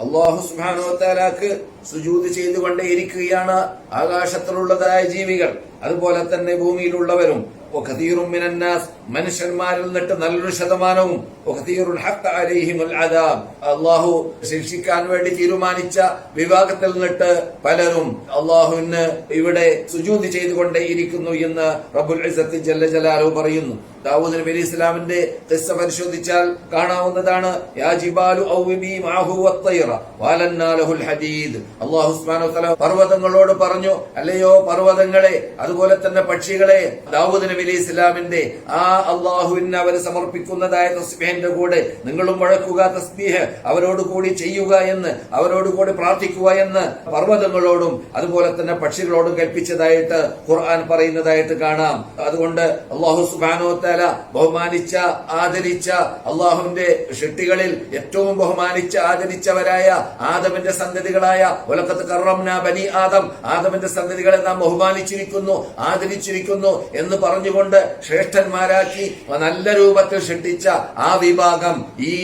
അള്ളാഹു സുഹാനോത്താലാക്ക് സുജൂത് ചെയ്തുകൊണ്ടേ ഇരിക്കുകയാണ് ആകാശത്തിലുള്ളതായ ജീവികൾ. അതുപോലെ തന്നെ ഭൂമിയിലുള്ളവരും. മിനന്നാസ്. മനുഷ്യന്മാരിൽ നിന്നിട്ട് നല്ലൊരു ശതമാനവും അള്ളാഹു ശിക്ഷിക്കാൻ വേണ്ടി തീരുമാനിച്ച വിഭാഗത്തിൽ നിന്നിട്ട് പലരും അള്ളാഹുവിന് ഇവിടെ സുജൂതി ചെയ്തുകൊണ്ടേ ഇരിക്കുന്നു എന്ന് റബുൽ ഇസ്സത്ത് ജല്ല ജലാലു പറയുന്നു. ദാവൂദ് നബി അലി ഇസ്ലാമിന്റെ ഖിസ്സ പരിശോധിച്ചാൽ കാണാവുന്നതാണ് പർവതങ്ങളോട് പറഞ്ഞു അല്ലയോ പർവതങ്ങളെ അതുപോലെ തന്നെ പക്ഷികളെ ദാവൂദ് നബി അലി ഇസ്ലാമിന്റെ ആ അള്ളാഹുവിന് അവർ സമർപ്പിക്കുന്നതായ തസ്ബീഹിന്റെ കൂടെ. നിങ്ങളും വഴക്കുക തസ്ബീഹ്. അവരോട് കൂടി ചെയ്യുക എന്ന് അവരോട് കൂടി പ്രാർത്ഥിക്കുക എന്ന് പർവതങ്ങളോടും അതുപോലെ തന്നെ പക്ഷികളോടും കൽപ്പിച്ചതായിട്ട് ഖുർആൻ പറയുന്നതായിട്ട് കാണാം. അതുകൊണ്ട് അള്ളാഹു സുബാനോ തല ബഹുമാനിച്ച ആദരിച്ച അള്ളാഹുവിന്റെ ഷെട്ടികളിൽ ഏറ്റവും ബഹുമാനിച്ച ആദരിച്ചവരായ ആദമിന്റെ സന്തതികളായ ഒലക്കത്ത് കറംന ബനി ആദം ആദമിന്റെ സന്തതികളെ നാം ബഹുമാനിച്ചിരിക്കുന്നു ആദരിച്ചിരിക്കുന്നു എന്ന് പറഞ്ഞുകൊണ്ട് ശ്രേഷ്ഠന്മാരാക്കി നല്ല രൂപത്തിൽ ഷെട്ടിച്ച ആ വിഭാഗം ഈ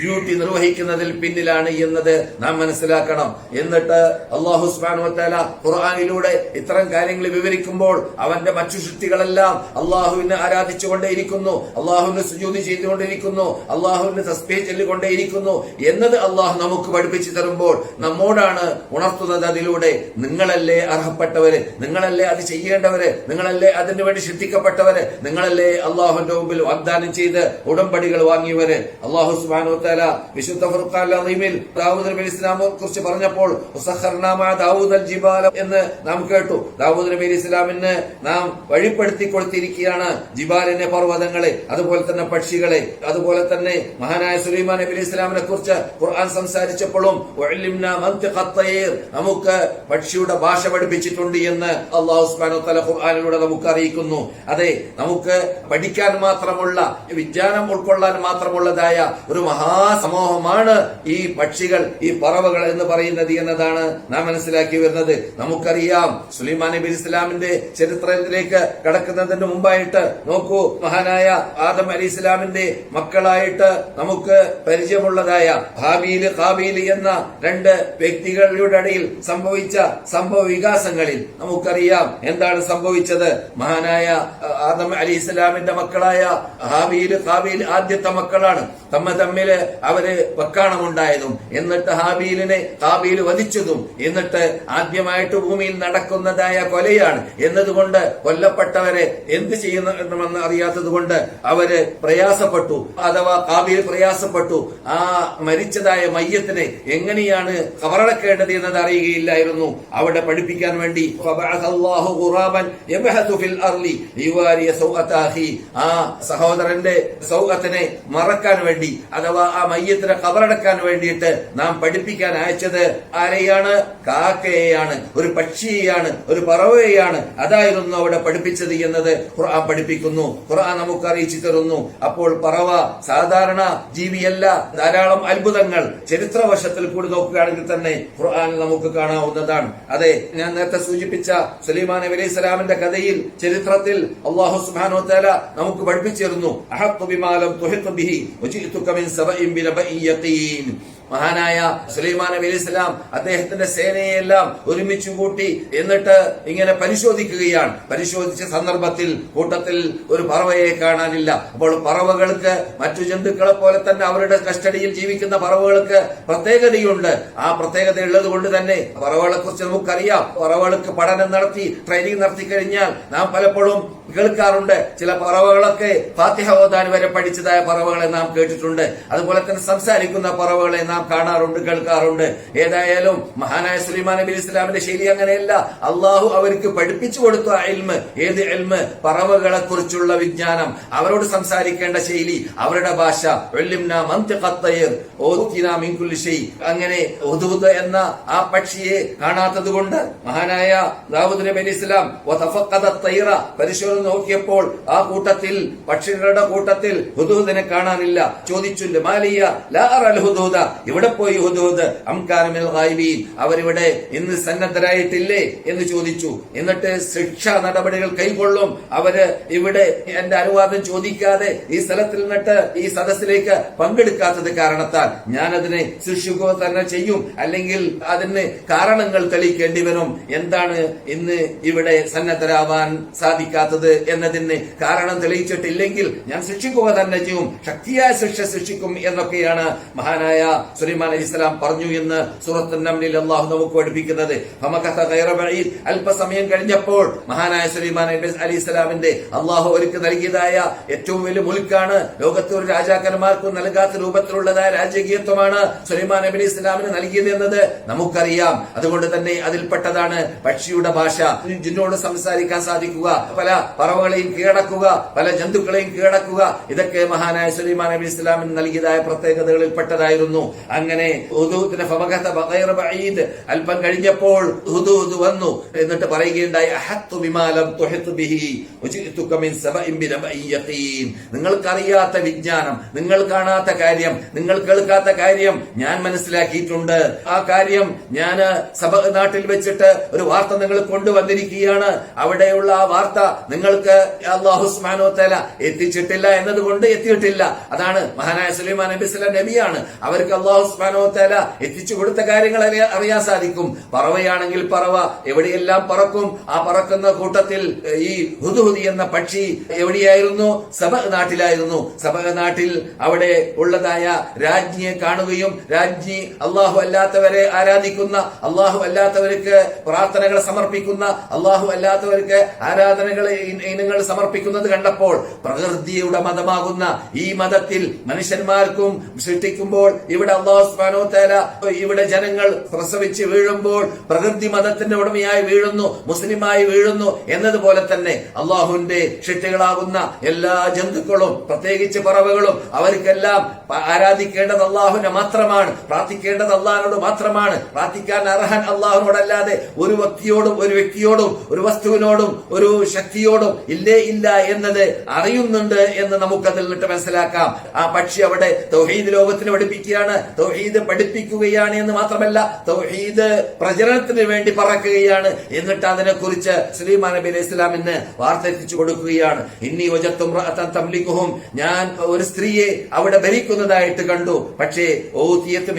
ഡ്യൂട്ടി നിർവഹിക്കുന്നതിൽ പിന്നിലാണ് എന്നത് നാം മനസ്സിലാക്കണം. എന്നിട്ട് അള്ളാഹു സുബാനുവത്താല ഖുർആാനിലൂടെ ഇത്തരം കാര്യങ്ങൾ വിവരിക്കുമ്പോൾ അവന്റെ മറ്റു സൃഷ്ടികളെല്ലാം അള്ളാഹുവിനെ ആരാധിച്ചുകൊണ്ടേയിരിക്കുന്നു. അള്ളാഹുവിനെ സുജൂതി ചെയ്തുകൊണ്ടിരിക്കുന്നു അള്ളാഹുവിനെ തസ്ബീ ചൊല്ലിക്കൊണ്ടേയിരിക്കുന്നു. എന്നത് അള്ളാഹു നമുക്ക് പഠിപ്പിച്ചു തരുമ്പോൾ നമ്മോടാണ് ഉണർത്തുന്നത് അതിലൂടെ. നിങ്ങളല്ലേ അർഹപ്പെട്ടവര്? നിങ്ങളല്ലേ അത് ചെയ്യേണ്ടവര്? നിങ്ങളല്ലേ അതിനു വേണ്ടി ശ്രദ്ധിക്കപ്പെട്ടവര് നിങ്ങളല്ലേ അള്ളാഹുവിന്റെ മുമ്പിൽ വാഗ്ദാനം ചെയ്ത് ഉടമ്പടികൾ വാങ്ങിയവര് അള്ളാഹു സുബാനു തല വിശുദ്ധ ഫുർഖാൻ അലീമിൽ ദാവൂദ് നബി ഇസ്ലാമെ കുറിച്ച് പറഞ്ഞപ്പോൾ ദാവൂദ് അൽ ജിബാല എന്ന് നാം കേട്ടു. ദാവൂദ് നബി ഇസ്ലാമിന് നാം വഴിപ്പെടുത്തി കൊടുത്തിരിക്കുകയാണ് ജിബാലിന്റെ പർവതങ്ങളെ അതുപോലെ തന്നെ പക്ഷികളെ അതുപോലെ തന്നെ മഹാനായ സുലൈമാൻ നബി ഇസ്ലാമിനെ കുറിച്ച് ഖുർആൻ സംസാരിച്ചപ്പോഴും നമുക്ക് പക്ഷിയുടെ ഭാഷ പഠിപ്പിച്ചിട്ടുണ്ട് എന്ന് അള്ളാഹു സുബാനു തല ഖുർആാനിലൂടെ നമുക്ക് അറിയിക്കുന്നു. അതെ നമുക്ക് പഠിക്കാൻ മാത്രമുള്ള വിജ്ഞാനം ഉൾക്കൊള്ളാൻ മാത്രമുള്ളതായ ഒരു മഹാസമൂഹമാണ് ഈ പക്ഷികൾ ഈ പറവകൾ എന്ന് പറയുന്നത് എന്നതാണ് നാം മനസ്സിലാക്കി വരുന്നത്. നമുക്കറിയാം സുലൈമാൻ നബി ഇസ്ലാമിന്റെ ചരിത്രത്തിലേക്ക് കടക്കുന്നതിന് മുമ്പായിട്ട് നോക്കൂ മഹാനായ ആദം അലി ഇസ്ലാമിന്റെ മക്കളായിട്ട് നമുക്ക് പരിചയമുള്ളതായ ഹാബീൽ കാബീൽ എന്ന രണ്ട് വ്യക്തികളുടെ ഇടയിൽ സംഭവിച്ച സംഭവ വികാസങ്ങളിൽ നമുക്കറിയാം എന്താണ് സംഭവിച്ചത്. മഹാനായ ആദം അലി ഇസ്ലാമിന്റെ മക്കളായ ഹാബീൽ കാബീൽ ആദ്യത്തെ മക്കളാണ്. തമ്മ തമ്മിൽ അവർ വക്കാണമുണ്ടായതും. എന്നിട്ട് ഹാബീലിനെ ഹാബീൽ വധിച്ചതും. എന്നിട്ട് ആദ്യമായിട്ട് ഭൂമിയിൽ നടക്കുന്നതായ കൊലയാണ്. എന്നതുകൊണ്ട് കൊല്ലപ്പെട്ടവരെ എന്ത് ചെയ്യണമെന്ന് അറിയാത്തത് കൊണ്ട് അവർ പ്രയാസപ്പെട്ടു. അഥവാ കാബീൽ പ്രയാസപ്പെട്ടു. ആ മരിച്ചതായ മയ്യത്തിനെ എങ്ങനെയാണ് കവറടക്കേണ്ടത് എന്നത് അറിയുകയില്ലായിരുന്നു. അവിടെ പഠിപ്പിക്കാൻ വേണ്ടി. ആ സഹോദരന്റെ സൗഅത്തിനെ മറക്കാൻ വേണ്ടി അഥവാ ആ മയ്യത്തിനെ കബറടക്കാൻ വേണ്ടിയിട്ട് നാം പഠിപ്പിക്കാൻ അയച്ചത് ആരെയാണ്? കാക്കയെയാണ്. ഒരു പക്ഷിയെയാണ്. ഒരു പറവയെയാണ്. അതായിരുന്നു അവിടെ പഠിപ്പിച്ചത് എന്നത് ഖുർആൻ പഠിപ്പിക്കുന്നു. ഖുർആൻ നമുക്ക് അറിയിച്ചു തരുന്നു. അപ്പോൾ പറവ സാധാരണ ജീവിയല്ല ധാരാളം അത്ഭുതങ്ങൾ ചരിത്രവശത്തിൽ കൂടി നോക്കുകയാണെങ്കിൽ തന്നെ ഖുർആൻ നമുക്ക് കാണാവുന്നതാണ്. അതെ ഞാൻ നേരത്തെ സൂചിപ്പിച്ച സുലൈമാൻ നബി അലൈഹി സ്വലാമിന്റെ കഥയിൽ ചരിത്രത്തിൽ അള്ളാഹു സുബ്ഹാനഹു വതആല നമുക്ക് പഠിപ്പിച്ചിരുന്നു. അഹത്തു ബിമാലം തുഹിത്തു ബിഹി വജിഇതുക മിൻ സബഇൻ ബിനബഇ യഖീൻ മഹാനായ സുലൈമാൻ നബി അലൈഹി സ്വലാം അദ്ദേഹത്തിന്റെ സേനയെല്ലാം ഒരുമിച്ച് കൂട്ടി എന്നിട്ട് ഇങ്ങനെ പരിശോധിക്കുകയാണ്. പരിശോധിച്ച സന്ദർഭത്തിൽ കൂട്ടത്തിൽ ഒരു പറവയെ കാണാനില്ല. അപ്പോൾ പറവകൾക്ക് മറ്റു ജന്തുക്കളെ പോലെ തന്നെ അവരുടെ കസ്റ്റഡിയിൽ ജീവിക്കുന്ന പറവകൾക്ക് പ്രത്യേകതയുണ്ട്. ആ പ്രത്യേകത ഉള്ളത് കൊണ്ട് തന്നെ പറവകളെ കുറിച്ച് നമുക്കറിയാം. പറവകൾക്ക് പഠനം നടത്തി ട്രെയിനിങ് നടത്തി കഴിഞ്ഞാൽ നാം പലപ്പോഴും കേൾക്കാറുണ്ട്. ചില പറവകളൊക്കെ ഫാത്തിഹ ഓതാൻ വരെ പഠിച്ചതായ പറവകളെ നാം കേട്ടിട്ടുണ്ട്. അതുപോലെ തന്നെ സംസാരിക്കുന്ന പറവകളെ നാം കാണാറുണ്ട് കേൾക്കാറുണ്ട്. ഏതായാലും മഹാനായ സുലൈമാൻ നബി ഇസ്ലാമിന്റെ ശൈലി അങ്ങനെയല്ല. അള്ളാഹു അവർക്ക് പഠിപ്പിച്ചു കൊടുത്ത എൽമ് ഏത് എൽമ് പറവകളെ കുറിച്ചുള്ള വിജ്ഞാനം. അവരോട് സംസാരിക്കേണ്ട ശൈലി അവരുടെ ഭാഷ. അങ്ങനെ എന്ന ആ പക്ഷിയെ കാണാത്തത് കൊണ്ട് മഹാനായ ദാവൂദ് നബി അലി ഇസ്ലാം പരിശോധന നോക്കിയപ്പോൾ ആ കൂട്ടത്തിൽ പക്ഷികളുടെ കൂട്ടത്തിൽ ഹുദൂദിനെ കാണാനില്ല. ചോദിച്ചു മാലിയ ലാ ഹുദൂദ? ഇവിടെ പോയി ഹുദൂദ് അംകാരമിൽ അവരിവിടെ ഇന്ന് സന്നദ്ധരായിട്ടില്ലേ എന്ന് ചോദിച്ചു. എന്നിട്ട് ശിക്ഷാ നടപടികൾ കൈകൊള്ളും അവർ ഇവിടെ എന്റെ അനുവാദം ചോദിക്കാതെ ഈ സ്ഥലത്തിൽ നിന്നിട്ട് ഈ സദസ്സിലേക്ക് പങ്കെടുക്കാത്തത് കാരണത്താൽ ഞാൻ അതിനെ ശിക്ഷിക്കുക തന്നെ ചെയ്യും. അല്ലെങ്കിൽ അതിന് കാരണങ്ങൾ തെളിയിക്കേണ്ടി വരും. എന്താണ് ഇന്ന് ഇവിടെ സന്നദ്ധരാവാൻ സാധിക്കാത്തത് എന്നതിന് കാരണം തെളിയിച്ചിട്ടില്ലെങ്കിൽ ഞാൻ ശിക്ഷിക്കുക തന്നെ ചെയ്യും. ശക്തിയായ ശിക്ഷ ശിക്ഷിക്കും എന്നൊക്കെയാണ് മഹാനായ സുലൈമാൻ അലി ഇസ്ലാം പറഞ്ഞു എന്ന് സൂറത്ത് നമ്മിൽ അള്ളാഹു നമുക്ക് പഠിപ്പിക്കുന്നത്. അല്പസമയം കഴിഞ്ഞപ്പോൾ മഹാനായ സുലൈമാൻ അലി ഇസ്ലാമിന്റെ അള്ളാഹു അവർക്ക് നൽകിയതായ ഏറ്റവും വലിയ മുൽക്കാണ് ലോകത്തെ ഒരു രാജാക്കന്മാർക്കും നൽകാത്ത രൂപത്തിലുള്ളതായ രാജകീയത്വമാണ് സുലൈമാൻ നബി ഇസ്ലാമിന് നൽകിയത് എന്നത് നമുക്കറിയാം. അതുകൊണ്ട് തന്നെ അതിൽപ്പെട്ടതാണ് പക്ഷിയുടെ ഭാഷ. ജിന്നോട് സംസാരിക്കാൻ സാധിക്കുക. പല പറവകളെയും കീഴടക്കുക പല ജന്തുക്കളെയും കീഴടക്കുക. ഇതൊക്കെ മഹാനായ സുലൈമാൻ നബി ഇസ്ലാമിന് നൽകിയതായ പ്രത്യേകതകളിൽ പെട്ടതായിരുന്നു അങ്ങനെ ബഈദ് അല്പം കഴിഞ്ഞപ്പോൾ വന്നു. എന്നിട്ട് പറയുകയുണ്ടായി അഹത്തു ബിഹി മിൻ നിങ്ങൾക്കറിയാത്ത വിജ്ഞാനം നിങ്ങൾ കാണാത്ത കാര്യം നിങ്ങൾ കേൾക്കാത്ത കാര്യം ഞാൻ മനസ്സിലാക്കിയിട്ടുണ്ട്. ആ കാര്യം ഞാൻ സഭ നാട്ടിൽ വെച്ചിട്ട് ഒരു വാർത്ത നിങ്ങൾ കൊണ്ടുവന്നിരിക്കുകയാണ്. അവിടെയുള്ള ആ വാർത്ത നിങ്ങൾക്ക് അള്ളാഹുസ്മാനോ തല എത്തിച്ചിട്ടില്ല എന്നതുകൊണ്ട് എത്തിയിട്ടില്ല. അതാണ് മഹാനായ സുലൈമാൻ നബി സ്വലാം നബിയാണ്. അവർക്ക് അള്ളാഹു വ തആല എത്തിച്ചു കൊടുത്ത കാര്യങ്ങൾ അറിയാൻ സാധിക്കും. പറവയാണെങ്കിൽ പറവ എവിടെയെല്ലാം പറക്കും? ആ പറക്കുന്ന കൂട്ടത്തിൽ ഈ ഹുദുഹുദി എന്ന പക്ഷി എവിടെയായിരുന്നു? സബ നാട്ടിലായിരുന്നു. സബ നാട്ടിൽ അവിടെ ഉള്ളതായ രാജ്ഞിയെ കാണുകയും രാജ്ഞി അള്ളാഹു അല്ലാത്തവരെ ആരാധിക്കുന്ന അള്ളാഹു അല്ലാത്തവർക്ക് പ്രാർത്ഥനകൾ സമർപ്പിക്കുന്ന അള്ളാഹു അല്ലാത്തവർക്ക് ആരാധനകൾ ഇനങ്ങൾ സമർപ്പിക്കുന്നത് കണ്ടപ്പോൾ പ്രകൃതിയുടെ മതമാകുന്ന ഈ മതത്തിൽ മനുഷ്യന്മാർക്കും സൃഷ്ടിക്കുമ്പോൾ ഇവിടെ അള്ളാഹു ഇവിടെ ജനങ്ങൾ പ്രസവിച്ച് വീഴുമ്പോൾ പ്രകൃതി മതത്തിന്റെ ഉടമയായി വീഴുന്നു മുസ്ലിമായി വീഴുന്നു എന്നതുപോലെ തന്നെ അള്ളാഹുവിന്റെ ഷിട്ടുകളാകുന്ന എല്ലാ ജന്തുക്കളും പ്രത്യേകിച്ച് പറവകളും അവർക്കെല്ലാം ആരാധിക്കേണ്ടത് അള്ളാഹുവിനെ മാത്രമാണ് പ്രാർത്ഥിക്കേണ്ടത് അള്ളാഹിനോട് മാത്രമാണ്. പ്രാർത്ഥിക്കാൻ അർഹൻ അള്ളാഹുനോടല്ലാതെ ഒരു വ്യക്തിയോടും ഒരു വ്യക്തിയോടും ഒരു വസ്തുവിനോടും ഒരു ശക്തിയോടും ഇല്ലേ ഇല്ല എന്നത് അറിയുന്നുണ്ട് എന്ന് നമുക്കതിൽ നിന്നിട്ട് മനസ്സിലാക്കാം. ആ പക്ഷി അവിടെ തൗഹീദ് ലോകത്തിന് പഠിപ്പിക്കുകയാണ്. തൗഹീദ് പഠിപ്പിക്കുകയാണ് എന്ന് മാത്രമല്ല തൗഹീദ് പ്രചരണത്തിന് വേണ്ടി പറക്കുകയാണ്. എന്നിട്ട് അതിനെക്കുറിച്ച് ശ്രീമാൻ നബി അലൈഹി ഇസ്ലാമിന് വാർത്ത എത്തിച്ചു കൊടുക്കുകയാണ്. ഇനി ഒജത്തും തംലിക്കുഹും ഞാൻ ഒരു സ്ത്രീയെ അവിടെ ഭരിക്കുന്നതായിട്ട് കണ്ടു. പക്ഷേ ഓതിയത്ത്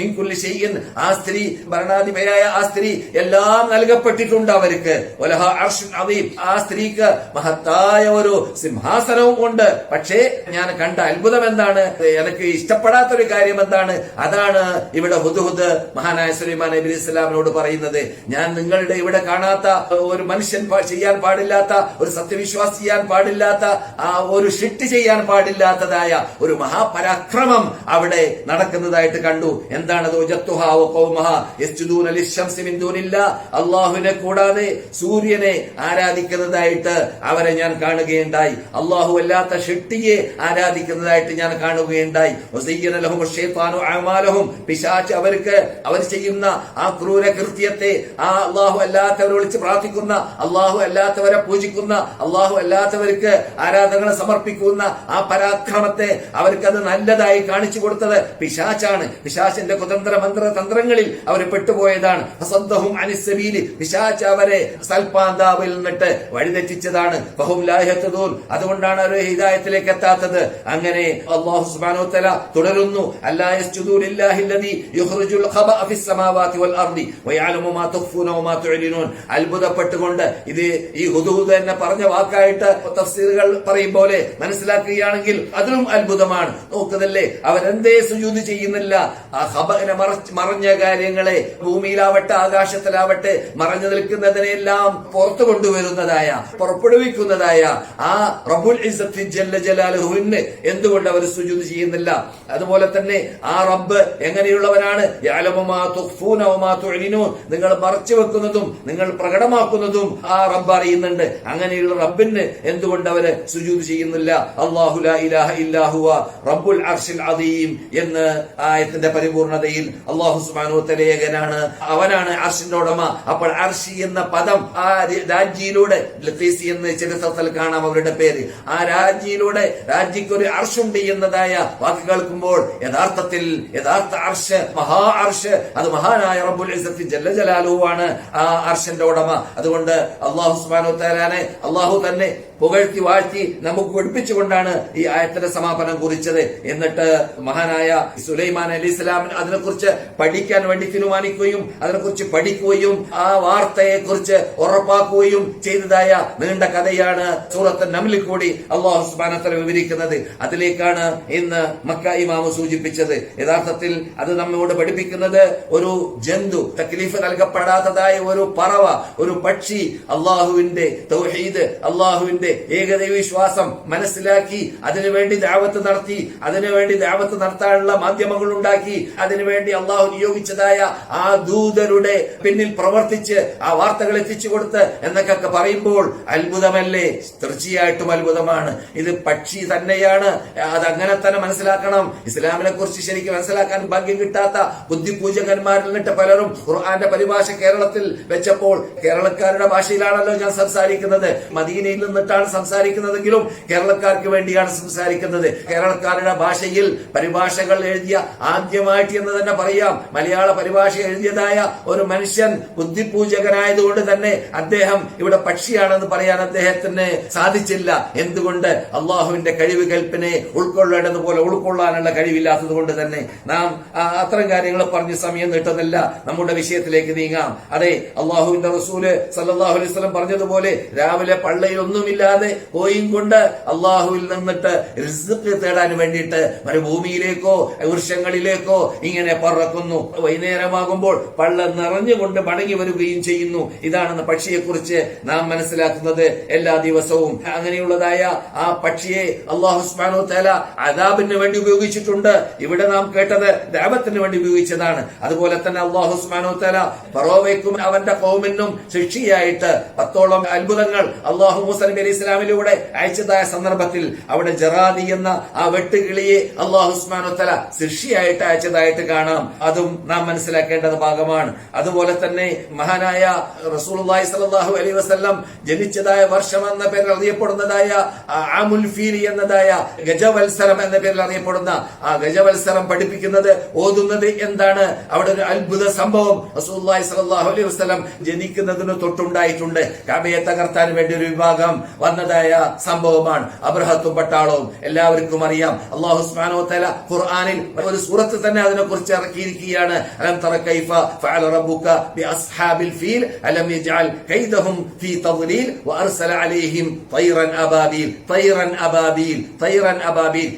ചെയ്യൻ ആ സ്ത്രീ ഭരണാധിപരായ ആ സ്ത്രീ എല്ലാം നൽകപ്പെട്ടിട്ടുണ്ട് അവർക്ക്. ആ സ്ത്രീക്ക് മഹത്തായ ഒരു സിംഹാസനവും ഉണ്ട്. പക്ഷേ ഞാൻ കണ്ട അത്ഭുതം എന്താണ് എനിക്ക് ഇഷ്ടപ്പെടാത്ത ഒരു കാര്യം എന്താണ്? അതാണ് ഇവിടെ ഹുദുഹുദ് മഹാനായ സുലൈമാൻ നബി ഇസ്ലാമിനോട് പറയുന്നത്? ഞാൻ നിങ്ങളുടെ ഇവിടെ കാണാത്ത ഒരു മനുഷ്യൻ ചെയ്യാൻ പാടില്ലാത്ത ഒരു സത്യവിശ്വാസി ചെയ്യാൻ പാടില്ലാത്ത ആ ഒരു ഷിറ്റ് ചെയ്യാൻ പാടില്ലാത്തതായ ഒരു മഹാപരാക്രമം അവിടെ നടക്കുന്നതായിട്ട് കണ്ടു. എന്താണത്. അള്ളാഹുവിനെ കൂടാതെ സൂര്യനെ ആരാധിക്കുന്നതായിട്ട് അവരെ ഞാൻ കാണുകയുണ്ടായി. അള്ളാഹു അല്ലാത്ത ഷിട്ടിയെ ആരാധിക്കുന്നതായിട്ട് ഞാൻ കാണുകയുണ്ടായി. വസയ്യന പിശാച്ച് പിശാച് അവർക്ക് അവർ ചെയ്യുന്ന ആ ക്രൂര കൃത്യത്തെ ആ അള്ളാഹു അല്ലാത്തവരെ വിളിച്ച് പ്രാർത്ഥിക്കുന്ന അള്ളാഹു അല്ലാത്തവരെ പൂജിക്കുന്ന അള്ളാഹു അല്ലാത്തവർക്ക് ആരാധനകളെ സമർപ്പിക്കുന്ന ആ പരാക്രമത്തെ അവർക്കത് നല്ലതായി കാണിച്ചു കൊടുത്തത് പിശാച്ചാണ്. പിശാച്ചിന്റെ കുതന്ത്ര മന്ത്ര തന്ത്രങ്ങളിൽ അവർ പെട്ടുപോയതാണ്. അസന്തവും അനിസ്സബീലി. പിശാച്ച് അവരെ സൽപാന്താവിൽ നിന്നിട്ട് വഴിതെറ്റിച്ചതാണ്. ലാ അതുകൊണ്ടാണ് അവർ ഹിദായത്തിലേക്ക് എത്താത്തത്. അങ്ങനെ അള്ളാഹു സുബാനോത്തല തുടരുന്നു. അല്ലാ യസ്ജുദൂ ലില്ലാഹി الذي يخرج ഖബഅ في السماوات വൽ ويعلم ما تخفون وما تعلنون അത്ഭുതപ്പെട്ടുകൊണ്ട് ഇത് ഈ ഹുദൂദ് എന്ന പറഞ്ഞ വാക്കായിട്ട് തഫ്സീറുകൾ പറയും പോലെ മനസ്സിലാക്കുകയാണെങ്കിൽ അതിലും അത്ഭുതമാണ്. നോക്കുന്നല്ലേ അവരെന്തേ സുജൂദ് ചെയ്യുന്നില്ല. ആ ഹബനെ മറഞ്ഞ കാര്യങ്ങളെ ഭൂമിയിലാവട്ടെ ആകാശത്തിലാവട്ടെ മറഞ്ഞു നിൽക്കുന്നതിനെല്ലാം പുറത്തു കൊണ്ടുവരുന്നതായ പുറപ്പെടുവിക്കുന്നതായ ആ റബ്ബുൽ ഇസ്സത്തി ജല്ല ജലാലുഹുവിന് എന്തുകൊണ്ട് അവർ സുജൂദ് ചെയ്യുന്നില്ല? അതുപോലെ തന്നെ ആ റബ്ബ് തുഅലിനൂൻ നിങ്ങൾ മറച്ചു വെക്കുന്നതും നിങ്ങൾ പ്രകടമാക്കുന്നതും ആ റബ്ബ് അറിയുന്നുണ്ട്. അങ്ങനെയുള്ള റബ്ബിന് എന്തുകൊണ്ട് അവർ സുജൂത് ചെയ്യുന്നില്ല? ഹുവ റബ്ബുൽ അർശിൽ അദീം എന്ന് ആയത്തിന്റെ പരിപൂർണതയിൽ അള്ളാഹു തആല ഏകനാണ്. അവനാണ് അർഷിന്റെ ഉടമ. അപ്പോൾ അർഷി എന്ന പദം ആ രാജ്യയിലൂടെ എന്ന് ചരിത്രത്തിൽ കാണാം അവരുടെ പേര്. ആ രാജ്യയിലൂടെ രാജ്യക്ക് ഒരു അർഷുണ്ട് എന്നതായ വാക്ക് കേൾക്കുമ്പോൾ യഥാർത്ഥത്തിൽ യഥാർത്ഥ യഥാർത്ഥ അർഷ് മഹാ അർഷ് അത് മഹാനായ റബ്ബുൽ ജല്ല ജലാലുവാണ് ആ അർഷിന്റെ ഉടമ. അതുകൊണ്ട് അള്ളാഹു സുബ്ഹാനഹു തആലാനെ അള്ളാഹു തന്നെ പുകഴ്ത്തി വാഴ്ത്തി നമുക്ക് പഠിപ്പിച്ചുകൊണ്ടാണ് ഈ ആയത്തിന്റെ സമാപനം കുറിച്ചത്. എന്നിട്ട് മഹാനായ സുലൈമാൻ അലി ഇസ്ലാമിന് അതിനെക്കുറിച്ച് പഠിക്കാൻ വേണ്ടി തീരുമാനിക്കുകയും അതിനെക്കുറിച്ച് പഠിക്കുകയും ആ വാർത്തയെ കുറിച്ച് ഉറപ്പാക്കുകയും ചെയ്തതായ നീണ്ട കഥയാണ് സൂറത്ത് നമിലിൽ കൂടി അള്ളാഹു വിവരിക്കുന്നത്. അതിലേക്കാണ് ഇന്ന് മക്ക ഇമാമ് സൂചിപ്പിച്ചത്. യഥാർത്ഥത്തിൽ അത് നമ്മോട് പഠിപ്പിക്കുന്നത് ഒരു ജന്തു തക്ലീഫ് നൽകപ്പെടാത്തതായ ഒരു പറവ ഒരു പക്ഷി അള്ളാഹുവിന്റെ തൗഹീദ് അള്ളാഹുവിന്റെ ഏകദൈവ വിശ്വാസം മനസ്സിലാക്കി അതിനുവേണ്ടി ദാവത്ത് നടത്തി അതിനുവേണ്ടി ദാവത്ത് നടത്താനുള്ള മാധ്യമങ്ങൾ ഉണ്ടാക്കി അതിനുവേണ്ടി അള്ളാഹു നിയോഗിച്ചതായ ആ ദൂതരുടെ പിന്നിൽ പ്രവർത്തിച്ച് ആ വാർത്തകൾ എത്തിച്ചു കൊടുത്ത് എന്നൊക്കെ പറയുമ്പോൾ അത്ഭുതമല്ലേ? തീർച്ചയായിട്ടും അത്ഭുതമാണ്. ഇത് പക്ഷി തന്നെയാണ്. അതങ്ങനെ തന്നെ മനസ്സിലാക്കണം. ഇസ്ലാമിനെ കുറിച്ച് ശരിക്കും മനസ്സിലാക്കാൻ ഭാഗ്യം കിട്ടാത്ത ബുദ്ധിപൂജകന്മാരിൽ നിന്നിട്ട് പലരും ഖുർആന്റെ പരിഭാഷ കേരളത്തിൽ വെച്ചപ്പോൾ കേരളക്കാരുടെ ഭാഷയിലാണല്ലോ ഞാൻ സംസാരിക്കുന്നത്. മദീനയിൽ നിന്നിട്ടാണ് സംസാരിക്കുന്നതെങ്കിലും കേരളക്കാർക്ക് വേണ്ടിയാണ് സംസാരിക്കുന്നത്. കേരളക്കാരുടെ ഭാഷയിൽ പരിഭാഷകൾ എഴുതിയ ആദ്യമായിട്ട് എന്ന് തന്നെ പറയാം. മലയാള പരിഭാഷ എഴുതിയതായ ഒരു മനുഷ്യൻ ബുദ്ധിപൂജകനായതുകൊണ്ട് തന്നെ അദ്ദേഹം ഇവിടെ പക്ഷിയാണെന്ന് പറയാൻ അദ്ദേഹത്തിന് സാധിച്ചില്ല. എന്തുകൊണ്ട്? അള്ളാഹുവിന്റെ കഴിവ് കൽപ്പനെ ഉൾക്കൊള്ളേണ്ടതുപോലെ ഉൾക്കൊള്ളാനുള്ള കഴിവില്ലാത്തത് കൊണ്ട് തന്നെ നാം അത്തരം കാര്യങ്ങൾ പറഞ്ഞ് സമയം നീട്ടുന്നില്ല. നമ്മുടെ വിഷയത്തിലേക്ക് നീങ്ങാം. അതെ അള്ളാഹുവിന്റെ റസൂൽ സല്ലല്ലാഹു അലൈഹി പറഞ്ഞതുപോലെ രാവിലെ പള്ളയിൽ ഒന്നുമില്ലാതെ കോയും കൊണ്ട് അള്ളാഹുവിൽ നിന്നിട്ട് റിസ്ക് തേടാൻ വേണ്ടിയിട്ട് മരുഭൂമിയിലേക്കോ വൃക്ഷങ്ങളിലേക്കോ ഇങ്ങനെ പറക്കുന്നു. വൈകുന്നേരമാകുമ്പോൾ പള്ള നിറഞ്ഞുകൊണ്ട് മടങ്ങി വരികയും ചെയ്യുന്നു. ഇതാണെന്ന് പക്ഷിയെക്കുറിച്ച് നാം മനസ്സിലാക്കുന്നത് എല്ലാ ദിവസവും. അങ്ങനെയുള്ളതായ ആ പക്ഷിയെ അള്ളാഹുസ്മാനോ തല അദാബിന് വേണ്ടി ഉപയോഗിച്ചിട്ടുണ്ട്. ഇവിടെ നാം കേട്ടത് ദാപത്തിന് വേണ്ടി ഉപയോഗിച്ചതാണ്. അതുപോലെ തന്നെ അള്ളാഹുസ്മാനോ തല ഫറോവയ്ക്കും അവന്റെ കോമിനും ശിക്ഷയായിട്ട് പത്തോളം അത്ഭുതങ്ങൾ അള്ളാഹു മൂസ നബി അലൈഹി ഇസ്ലാമിലൂടെ അയച്ചതായ സന്ദർഭത്തിൽ അവിടെ ജറാദി എന്ന ആ വെട്ടുകിളിയെ അള്ളാഹു സുബ്ഹാനഹു തആല ശിക്ഷയായിട്ട് അയച്ചതായിട്ട് കാണാം. അതും നാം മനസ്സിലാക്കേണ്ടത് ഭാഗമാണ്. അതുപോലെ തന്നെ മഹാനായ റസൂൽ സ്വല്ലല്ലാഹു അലൈ വസ്ലം ജനിച്ചതായ വർഷം എന്ന പേരിൽ അറിയപ്പെടുന്നതായ ആമുൽ ഫീലി എന്നതായ ഗജവത്സരം എന്ന പേരിൽ അറിയപ്പെടുന്ന ആ ഗജവത്സരം പഠിപ്പിക്കുന്നത് ഓതുന്നത് എന്താണ്? അവിടെ ഒരു അത്ഭുത സംഭവം റസൂലുള്ളാഹി സ്വല്ലല്ലാഹു അലൈഹി വസ്ലം ജനിക്കുന്നതിന് തൊട്ടുണ്ടായിട്ടുണ്ട്. കാബയെ തകർത്താൻ വേണ്ടി ഒരു വിഭാഗം വന്നതായ സംഭവമാണ്. അബ്രഹത്തും പട്ടാളവും എല്ലാവർക്കും അറിയാം. അള്ളാഹു സ്മാനോ തല ഖുർആാനിൽ ഒരു സൂറത്ത് തന്നെ അതിനെ കുറിച്ച് ഇറക്കിയിരിക്കുകയാണ്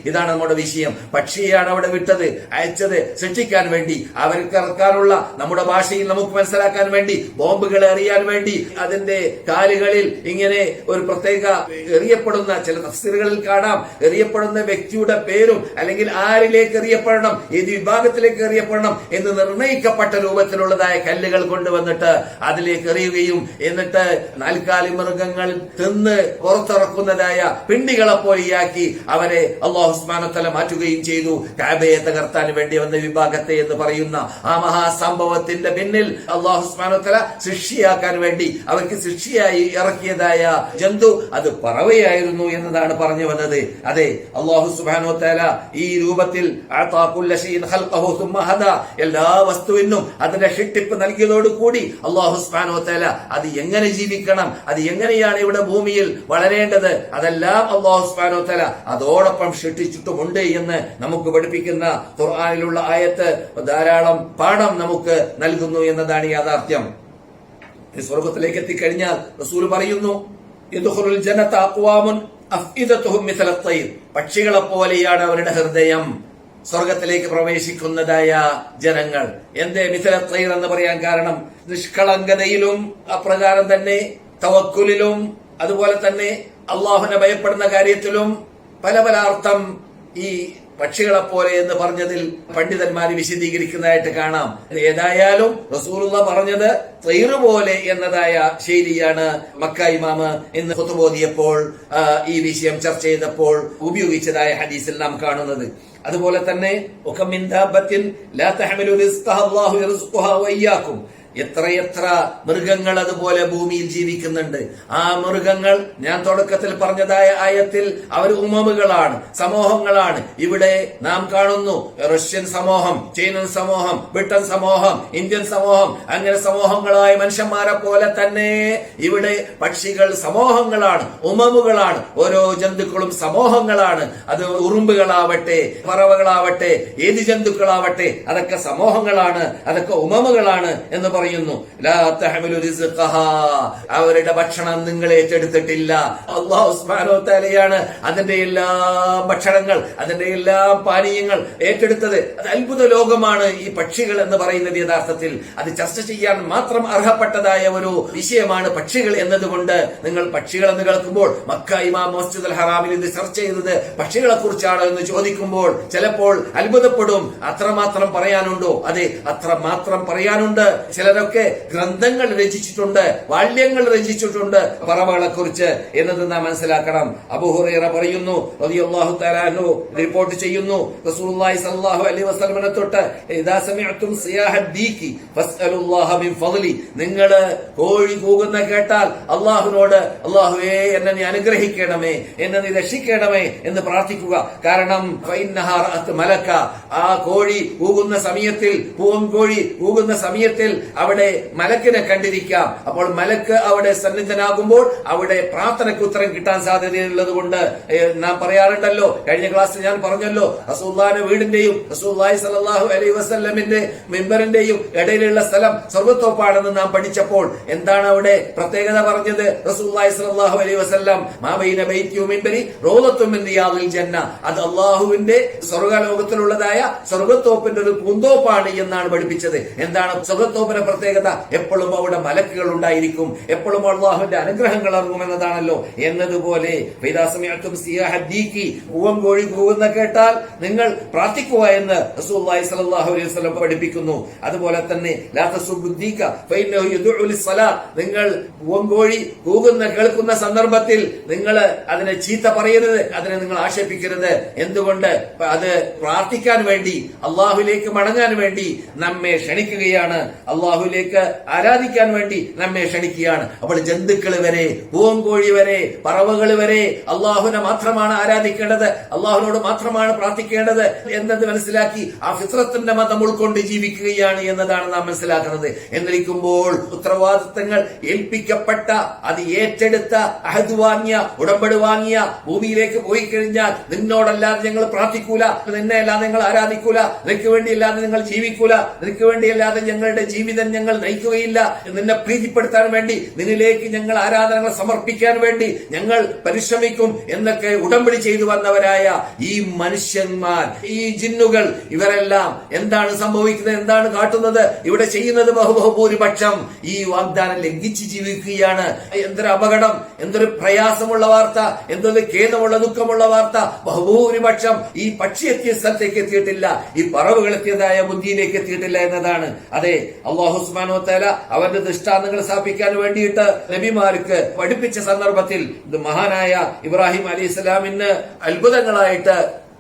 ഇതാണ് നമ്മുടെ വിഷയം. പക്ഷിയാണ് അവിടെ വിട്ടത് അയച്ചത് സൃഷ്ടിക്കാൻ വേണ്ടി അവർക്ക് ഇറക്കാനുള്ള നമ്മുടെ ഭാഷയിൽ നമുക്ക് മനസ്സിലാക്കാൻ വേണ്ടി ബോംബുകൾ എറിയാൻ വേണ്ടി അതിന്റെ കാലുകളിൽ ഇങ്ങനെ ഒരു പ്രത്യേക എറിയപ്പെടുന്ന ചില തഫ്സീറുകളിൽ കാണാം. എറിയപ്പെടുന്ന വ്യക്തിയുടെ പേരും അല്ലെങ്കിൽ ആരിലേക്ക് എറിയപ്പെടണം ഏത് വിഭാഗത്തിലേക്ക് എറിയപ്പെടണം എന്ന് നിർണയിക്കപ്പെട്ട രൂപത്തിലുള്ളതായ കല്ലുകൾ കൊണ്ടുവന്നിട്ട് അതിലേക്ക് എറിയുകയും എന്നിട്ട് നാൽക്കാലി മൃഗങ്ങൾ തിന്ന് പുറത്തിറക്കുന്നതായ പിണ്ടികളെ പോലെയാക്കി അവരെ അള്ളാഹുസ്മാനത്തല മാറ്റുകയും ചെയ്തു. കാബയെ തകർത്താൻ വേണ്ടി വന്ന വിഭാഗത്തെ എന്ന് പറയുന്ന ആ മഹാസംഭവത്തിന്റെ പിന്നിൽ അള്ളാഹുസ്മാനത്തല ശിക്ഷിയാക്കാൻ വേണ്ടി അവർക്ക് ശിക്ഷയായി ഇറക്കിയതായ ജന്തു അത് പറവയായിരുന്നു എന്നതാണ് പറഞ്ഞു വന്നത് അതെ അള്ളാഹു സുബാനോ തല ഈ രൂപത്തിൽ. എല്ലാ വസ്തുവിനും അതിന്റെ ഷിട്ടിപ്പ് നൽകിയതോടുകൂടി അള്ളാഹു സുബാനോ തല അത് എങ്ങനെ ജീവിക്കണം അത് എങ്ങനെയാണ് ഇവിടെ ഭൂമിയിൽ വളരേണ്ടത് അതെല്ലാം അള്ളാഹു സുബാനോ തല അതോടൊപ്പം ഷിട്ടിച്ചിട്ടുമുണ്ട് എന്ന് നമുക്ക് പഠിപ്പിക്കുന്ന ഖുർആാനിലുള്ള ആയത്ത് ധാരാളം പാഠം നമുക്ക് നൽകുന്നു എന്നതാണ് യാഥാർത്ഥ്യം സ്വർഗത്തിലേക്ക് എത്തിക്കഴിഞ്ഞാൽ റസൂൽ പറയുന്നു പക്ഷികളെ പോലെയാണ് അവരുടെ ഹൃദയം. സ്വർഗത്തിലേക്ക് പ്രവേശിക്കുന്നതായ ജനങ്ങൾ. എന്തേ മിഥല തൈർ എന്ന് പറയാൻ കാരണം? നിഷ്കളങ്കതയിലും അപ്രകാരം തന്നെ തവക്കുലിലും അതുപോലെ തന്നെ അള്ളാഹുനെ ഭയപ്പെടുന്ന കാര്യത്തിലും പല പല അർത്ഥം ഈ പക്ഷികളെ പോലെ എന്ന് പറഞ്ഞതിൽ പണ്ഡിതന്മാർ വിശദീകരിക്കുന്നതായിട്ട് കാണാം. ഏതായാലും റസൂലുള്ള പറഞ്ഞത് തൈറ് പോലെ എന്നതായ ശൈലിയാണ് മക്ക ഇമാമ് ഇന്ന് കൊത്തുബോധിയപ്പോൾ ഈ വിഷയം ചർച്ച ചെയ്തപ്പോൾ ഉപയോഗിച്ചതായ ഹദീസിൽ നാം കാണുന്നത്. അതുപോലെ തന്നെ എത്രയെത്ര മൃഗങ്ങൾ അതുപോലെ ഭൂമിയിൽ ജീവിക്കുന്നുണ്ട്. ആ മൃഗങ്ങൾ ഞാൻ തുടക്കത്തിൽ പറഞ്ഞതായ ആയത്തിൽ അവർ ഉമമുകളാണ് സമൂഹങ്ങളാണ്. ഇവിടെ നാം കാണുന്നു റഷ്യൻ സമൂഹം ചൈനൻ സമൂഹം ബ്രിട്ടൻ സമൂഹം ഇന്ത്യൻ സമൂഹം അങ്ങനെ സമൂഹങ്ങളായ മനുഷ്യന്മാരെ പോലെ തന്നെ ഇവിടെ പക്ഷികൾ സമൂഹങ്ങളാണ് ഉമമുകളാണ്. ഓരോ ജന്തുക്കളും സമൂഹങ്ങളാണ്. അത് ഉറുമ്പുകളാവട്ടെ പറവകളാവട്ടെ ഏത് ജന്തുക്കളാവട്ടെ അതൊക്കെ സമൂഹങ്ങളാണ് അതൊക്കെ ഉമമുകളാണ് എന്ന് പറയുന്നു. അവരുടെ ഭക്ഷണം നിങ്ങൾ ഏറ്റെടുത്തിട്ടില്ല. അള്ളാഹു തലയാണ് അതിന്റെ എല്ലാ ഭക്ഷണങ്ങൾ അതിന്റെ എല്ലാ പാനീയങ്ങൾ ഏറ്റെടുത്തത്. അത് അത്ഭുത ലോകമാണ് ഈ പക്ഷികൾ എന്ന് പറയുന്നത് യഥാർത്ഥത്തിൽ. അത് ചർച്ച ചെയ്യാൻ മാത്രം അർഹപ്പെട്ടതായ ഒരു വിഷയമാണ് പക്ഷികൾ എന്നതുകൊണ്ട് നിങ്ങൾ പക്ഷികൾ എന്ന് കേൾക്കുമ്പോൾ മക്ക ഇമാം മസ്ജിദ് അൽ ഹറാമിൽ ഇത് ചർച്ച ചെയ്തത് പക്ഷികളെ കുറിച്ചാണോ എന്ന് ചോദിക്കുമ്പോൾ ചിലപ്പോൾ അത്ഭുതപ്പെടും. അത്രമാത്രം പറയാനുണ്ടോ? അതെ അത്ര മാത്രം പറയാനുണ്ട് ചിലരൊക്കെ ഗ്രന്ഥങ്ങൾ രചിച്ചിട്ടുണ്ട് വാള്യങ്ങൾ രചിച്ചിട്ടുണ്ട്. പറവകളെ കുറിച്ച് എന്നത് നാം മനസ്സിലാക്കണം. അബുഹുറേറ പറയുന്നു റളിയല്ലാഹു തലാനു റിപ്പോർട്ട് ചെയ്യുന്നു റസൂലുള്ളാഹി സല്ലല്ലാഹു അലൈഹി വസല്ലമനെ തൊട്ട് ഇദാ സിയാഹ ഫസ്അലുല്ലാഹ മിൻ നിങ്ങൾ കോഴി കൂകുന്ന കേട്ടാൽ അള്ളാഹുവിനോട് അള്ളാഹുവേ എന്നെ നീ അനുഗ്രഹിക്കണമേ എന്നെ നീ രക്ഷിക്കണമേ എന്ന് പ്രാർത്ഥിക്കുക. കാരണം മലക്ക. ആ കോഴി കൂകുന്ന സമയത്തിൽ പൂവൻ കോഴി കൂകുന്ന സമയത്തിൽ അവിടെ മലക്കിനെ കണ്ടിരിക്കാം. അപ്പോൾ മലക്ക് അവിടെ സന്നിധനാകുമ്പോൾ അവിടെ പ്രാർത്ഥനയ്ക്ക് ഉത്തരം കിട്ടാൻ സാധ്യതയുള്ളത് കൊണ്ട് നാം പറയാറുണ്ടല്ലോ കഴിഞ്ഞ ക്ലാസ്സിൽ ഞാൻ പറഞ്ഞല്ലോ റസൂല്ലാന്റെ വീടിന്റെയും റസൂല്ലായി സല്ലല്ലാഹു അലൈ വസല്ലമിന്റെ മെമ്പറിന്റെയും ഇടയിലുള്ള സ്ഥലം സ്വർഗത്തോപ്പാണെന്ന് നാം പഠിച്ചപ്പോൾ എന്താണ് അവിടെ പ്രത്യേകത പറഞ്ഞത്? റസൂല്ലായി സല്ലല്ലാഹു അലൈ വസല്ലം മാബൈന ബൈത്യു മിൻ റിയാദിൽ ജന്ന. അത് അള്ളാഹുവിന്റെ സ്വർഗലോകത്തിലുള്ളതായ സ്വർഗത്തോപ്പിന്റെ ഒരു പൂന്തോപ്പാണ് എന്നാണ് പഠിപ്പിച്ചത്. എന്താണ് സ്വർഗത്തോപ്പിന്റെ പ്രത്യേകത എപ്പോഴും അവിടെ മലക്കുകൾ ഉണ്ടായിരിക്കും. എപ്പോഴും അള്ളാഹുവിന്റെ അനുഗ്രഹങ്ങൾ ഇറങ്ങുമെന്നതാണല്ലോ എന്നതുപോലെ പൂവം കോഴി കൂവുന്ന കേട്ടാൽ നിങ്ങൾ പ്രാർത്ഥിക്കുക എന്ന് അലൈഹി പഠിപ്പിക്കുന്നു. അതുപോലെ തന്നെ നിങ്ങൾ പൂവം കൂകുന്ന കേൾക്കുന്ന സന്ദർഭത്തിൽ നിങ്ങൾ അതിനെ ചീത്ത പറയരുത് അതിനെ നിങ്ങൾ ആക്ഷേപിക്കരുത്. എന്തുകൊണ്ട്? അത് പ്രാർത്ഥിക്കാൻ വേണ്ടി അള്ളാഹുലേക്ക് മടങ്ങാൻ വേണ്ടി നമ്മെ ക്ഷണിക്കുകയാണ്. അള്ളാഹുലേക്ക് ആരാധിക്കാൻ വേണ്ടി നമ്മെ ക്ഷണിക്കുകയാണ്. അപ്പോൾ ജന്തുക്കൾ വരെ പൂവൻകോഴി വരെ പറവകൾ വരെ അള്ളാഹുവിനെ മാത്രമാണ് ആരാധിക്കേണ്ടത് അള്ളാഹുവിനോട് മാത്രമാണ് പ്രാർത്ഥിക്കേണ്ടത് എന്നത് മനസ്സിലാക്കി ആ ഫിത്രത്തിന്റെ മതം ഉൾക്കൊണ്ട് ജീവിക്കുകയാണ് എന്നതാണ് നാം മനസ്സിലാക്കുന്നത്. എന്നിരിക്കുമ്പോൾ ഉത്തരവാദിത്തങ്ങൾ ഏൽപ്പിക്കപ്പെട്ട അത് ഏറ്റെടുത്ത അഹദ് വാങ്ങിയ ഉടമ്പടി വാങ്ങിയ ഭൂമിയിലേക്ക് പോയി കഴിഞ്ഞാൽ നിന്നോടല്ലാതെ ഞങ്ങൾ പ്രാർത്ഥിക്കൂല നിന്നെ അല്ലാതെ ഞങ്ങൾ ആരാധിക്കൂല നിനക്ക് വേണ്ടിയല്ലാതെ നിങ്ങൾ ജീവിക്കൂല നിനക്ക് വേണ്ടിയല്ലാതെ ഞങ്ങളുടെ ജീവിതം ഞങ്ങൾ നയിക്കുകയില്ല നിന്നെ പ്രീതിപ്പെടുത്താൻ വേണ്ടി നിന്നിലേക്ക് ഞങ്ങൾ ആരാധനകൾ സമർപ്പിക്കാൻ വേണ്ടി ഞങ്ങൾ പരിശ്രമിക്കും എന്നൊക്കെ ഉടമ്പടി ചെയ്തു വന്നവരായ ഈ മനുഷ്യന്മാർ ഈ ജിന്നുകൾ ഇവരെല്ലാം എന്താണ് സംഭവിക്കുന്നത് എന്താണ് കാട്ടുന്നത് ഇവിടെ ചെയ്യുന്നത് ബഹുബഹുഭൂരിപക്ഷം ഈ വാഗ്ദാനം ലംഘിച്ച് ജീവിക്കുകയാണ്. എന്തൊരു അപകടം എന്തൊരു പ്രയാസമുള്ള വാർത്ത എന്തൊരു ഖേദമുള്ള ദുഃഖമുള്ള വാർത്ത ബഹുഭൂരിപക്ഷം ഈ പക്ഷി എത്തിയ സ്ഥലത്തേക്ക് എത്തിയിട്ടില്ല ഈ പറവുകൾ എത്തിയതായ ബുദ്ധിയിലേക്ക് എത്തിയിട്ടില്ല എന്നതാണ്. അതെ അള്ളാഹു വതആല അവന്റെ ദൃഷ്ടാന്തങ്ങൾ സ്ഥാപിക്കാൻ വേണ്ടിയിട്ട് നബിമാർക്ക് പഠിപ്പിച്ച സന്ദർഭത്തിൽ ഇത് മഹാനായ ഇബ്രാഹിം അലി ഇസ്ലാമിന് അത്ഭുതങ്ങളായിട്ട്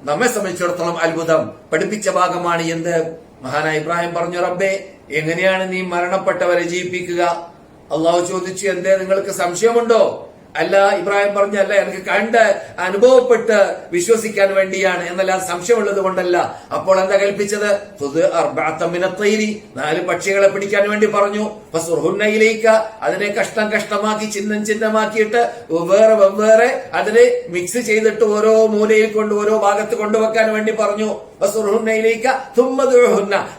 നമ്മെ സംബന്ധിച്ചിടത്തോളം അത്ഭുതം. പഠിപ്പിച്ച ഭാഗമാണ് എന്ത്? മഹാനായ ഇബ്രാഹിം പറഞ്ഞു റബ്ബേ എങ്ങനെയാണ് നീ മരണപ്പെട്ടവരെ ജീവിപ്പിക്കുക? അള്ളാഹു ചോദിച്ചു എന്തേ നിങ്ങൾക്ക് സംശയമുണ്ടോ? അല്ല ഇബ്രാഹിം പറഞ്ഞ അല്ല എനിക്ക് കണ്ട് അനുഭവപ്പെട്ട് വിശ്വസിക്കാൻ വേണ്ടിയാണ് എന്നല്ല സംശയമുള്ളത് കൊണ്ടല്ല. അപ്പോൾ എന്താ കൽപ്പിച്ചത്? തൈരി നാല് പക്ഷികളെ പിടിക്കാൻ വേണ്ടി പറഞ്ഞു. ഫസുർഹുന്നയിലേക്ക് അതിനെ കഷ്ടം കഷ്ടമാക്കി ചിഹ്നം ചിഹ്നമാക്കിയിട്ട് വെവ്വേറെ വെവ്വേറെ അതിനെ മിക്സ് ചെയ്തിട്ട് ഓരോ മൂലയിൽ കൊണ്ട് ഓരോ ഭാഗത്ത് കൊണ്ടുവെക്കാൻ വേണ്ടി പറഞ്ഞു.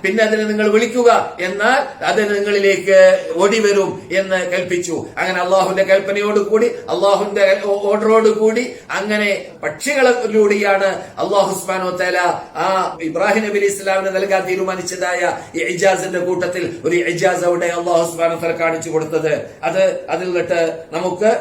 പിന്നെ അതിനെ നിങ്ങൾ വിളിക്കുക. എന്നാൽ അത് നിങ്ങളിലേക്ക് ഓടി വരും എന്ന് കൽപ്പിച്ചു. അങ്ങനെ അള്ളാഹുന്റെ കൽപ്പനയോട് കൂടി അള്ളാഹുന്റെ ഓർഡറോട് കൂടി അങ്ങനെ പക്ഷികളിലൂടെയാണ് അള്ളാഹു തല ആ ഇബ്രാഹിം നബി ഇസ്ലാമിന് നൽകാൻ തീരുമാനിച്ചതായ ഇജാസിന്റെ കൂട്ടത്തിൽ ഒരു ഇജാസ് അവിടെ അള്ളാഹു തല കാണിച്ചു കൊടുത്തത്. അത് അതിൽ നിന്നിട്ട് നമുക്ക്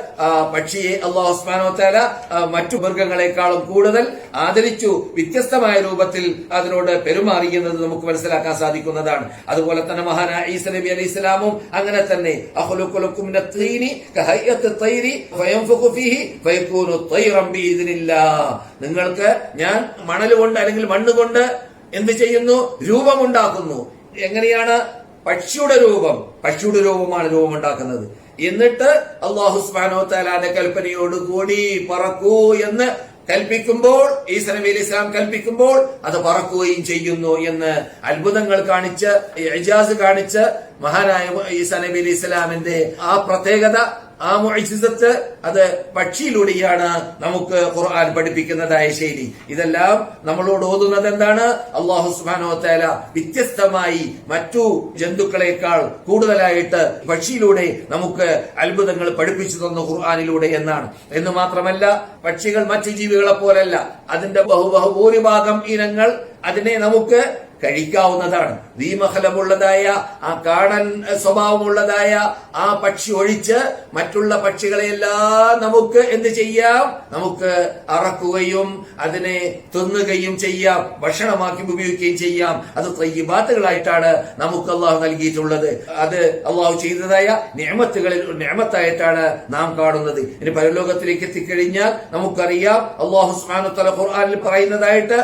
പക്ഷിയെ അള്ളാഹു തല മറ്റു മൃഗങ്ങളെക്കാളും കൂടുതൽ ആദരിച്ചു വ്യത്യസ്തമായ രൂപത്തിൽ അതിനോട് പെരുമാറി എന്നത് നമുക്ക് മനസ്സിലാക്കാൻ സാധിക്കുന്നതാണ്. അതുപോലെ തന്നെ മഹാനായ ഈസ നബി അലൈഹി ഇസ്ലാമും അങ്ങനെ തന്നെ നിങ്ങൾക്ക് ഞാൻ മണൽ കൊണ്ട് അല്ലെങ്കിൽ മണ്ണ് കൊണ്ട് എന്ത് ചെയ്യുന്നു? രൂപമുണ്ടാക്കുന്നു. എങ്ങനെയാണ്? പക്ഷിയുടെ രൂപം. പക്ഷിയുടെ രൂപമാണ് രൂപമുണ്ടാക്കുന്നത്. എന്നിട്ട് അള്ളാഹു സുബ്ഹാനഹു വതആലയുടെ കൽപ്പനയോടുകൂടി പറക്കൂ എന്ന് കൽപ്പിക്കുമ്പോൾ ഈസ നബി അലി ഇസ്ലാം കൽപ്പിക്കുമ്പോൾ അത് പറക്കുകയും ചെയ്യുന്നു എന്ന് അത്ഭുതങ്ങൾ കാണിച്ച് ഇജാസ് കാണിച്ച് മഹാനായ ഈസ നബി അലി ഇസ്ലാമിന്റെ ആ പ്രത്യേകത ആ മുഅ്ജിസത്ത് അത് പക്ഷിയിലൂടെയാണ് നമുക്ക് ഖുർആൻ പഠിപ്പിക്കുന്നതായ ശൈലി. ഇതെല്ലാം നമ്മളോട് ഓതുന്നത് എന്താണ്? അള്ളാഹു സുബ്ഹാനഹു വതആല വ്യത്യസ്തമായി മറ്റു ജന്തുക്കളെക്കാൾ കൂടുതലായിട്ട് പക്ഷിയിലൂടെ നമുക്ക് അത്ഭുതങ്ങൾ പഠിപ്പിച്ചു തന്നു ഖുർആാനിലൂടെ എന്നാണ്. എന്ന് മാത്രമല്ല പക്ഷികൾ മറ്റു ജീവികളെ പോലല്ല അതിന്റെ ബഹുബഹുഭൂരിഭാഗം ഇനങ്ങൾ അതിനെ നമുക്ക് കഴിക്കാവുന്നതാണ്. ദീമഹലമുള്ളതായ ആ കാണൻ സ്വഭാവമുള്ളതായ ആ പക്ഷി ഒഴിച്ച് മറ്റുള്ള പക്ഷികളെയെല്ലാം നമുക്ക് എന്ത് ചെയ്യാം? നമുക്ക് അറക്കുകയും അതിനെ തിന്നുകയും ചെയ്യാം. ഭക്ഷണമാക്കി ഉപയോഗിക്കുകയും ചെയ്യാം. അത് തയ്യബാത്തുകളായിട്ടാണ് നമുക്ക് അള്ളാഹു നൽകിയിട്ടുള്ളത്. അത് അള്ളാഹു ചെയ്തതായ നിയമത്തുകളിൽ നിയമത്തായിട്ടാണ് നാം കാണുന്നത്. ഇനി പരലോകത്തിലേക്ക് എത്തിക്കഴിഞ്ഞാൽ നമുക്കറിയാം അള്ളാഹു ഖുർആനിൽ പറയുന്നതായിട്ട്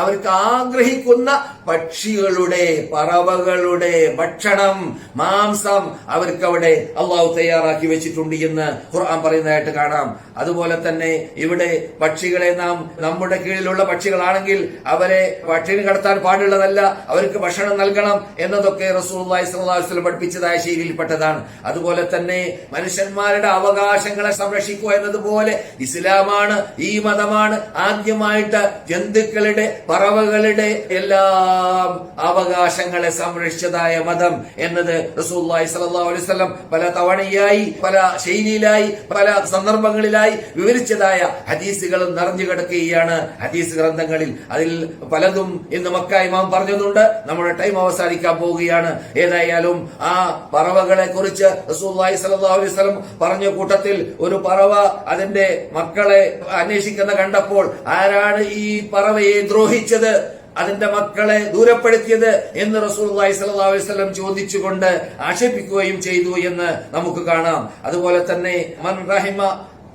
അവർക്ക് ആഗ്രഹിക്കുന്ന പക്ഷികളുടെ പറവകളുടെ ഭക്ഷണം മാംസം അവർക്ക് അവിടെ അള്ളാഹു തയ്യാറാക്കി വെച്ചിട്ടുണ്ട് എന്ന് ഖുർആൻ പറയുന്നതായിട്ട് കാണാം. അതുപോലെ തന്നെ ഇവിടെ പക്ഷികളെ നാം നമ്മുടെ കീഴിലുള്ള പക്ഷികളാണെങ്കിൽ അവരെ പട്ടിണി കടത്താൻ പാടുള്ളതല്ല അവർക്ക് ഭക്ഷണം നൽകണം എന്നതൊക്കെ റസൂലുള്ളാഹി വസ്ലം പഠിപ്പിച്ചതായ ശൈലിയിൽപ്പെട്ടതാണ്. അതുപോലെ തന്നെ മനുഷ്യന്മാരുടെ അവകാശങ്ങളെ സംരക്ഷിക്കുക എന്നതുപോലെ ഇസ്ലാമാണ് ഈ മതമാണ് ആദ്യമായിട്ട് ജന്തുക്കളുടെ പറവകളുടെ എല്ലാം അവകാശങ്ങളെ സംരക്ഷിച്ചതായ മതം എന്നത് സ്വല്ലല്ലാഹു അലൈഹി വസല്ലം പല തവണയായി പല ശൈലിയിലായി പല സന്ദർഭങ്ങളിലായി വിവരിച്ചതായ ഹദീസുകളും നിറഞ്ഞു കിടക്കുകയാണ് ഹദീസ് ഗ്രന്ഥങ്ങളിൽ. അതിൽ പലതും ഇന്ന് മക്ക ഇമാം പറഞ്ഞതുണ്ട്. നമ്മുടെ ടൈം അവസാനിക്കാൻ പോവുകയാണ്. ഏതായാലും ആ പറവകളെ കുറിച്ച് സ്വല്ലല്ലാഹു അലൈഹി വസല്ലം പറഞ്ഞ കൂട്ടത്തിൽ ഒരു പറവ അതിന്റെ മക്കളെ അന്വേഷിക്കുന്ന കണ്ടപ്പോൾ ആരാണ് ഈ പറവയെ ദ്രോഹിച്ചത് അതിന്റെ മക്കളെ ദൂരപ്പെടുത്തിയത് എന്ന് സ്വല്ലല്ലാഹു അലൈഹി വസല്ലം ചോദിച്ചുകൊണ്ട് ആക്ഷേപിക്കുകയും ചെയ്തു എന്ന് നമുക്ക് കാണാം. അതുപോലെ തന്നെ മൻ റഹിമ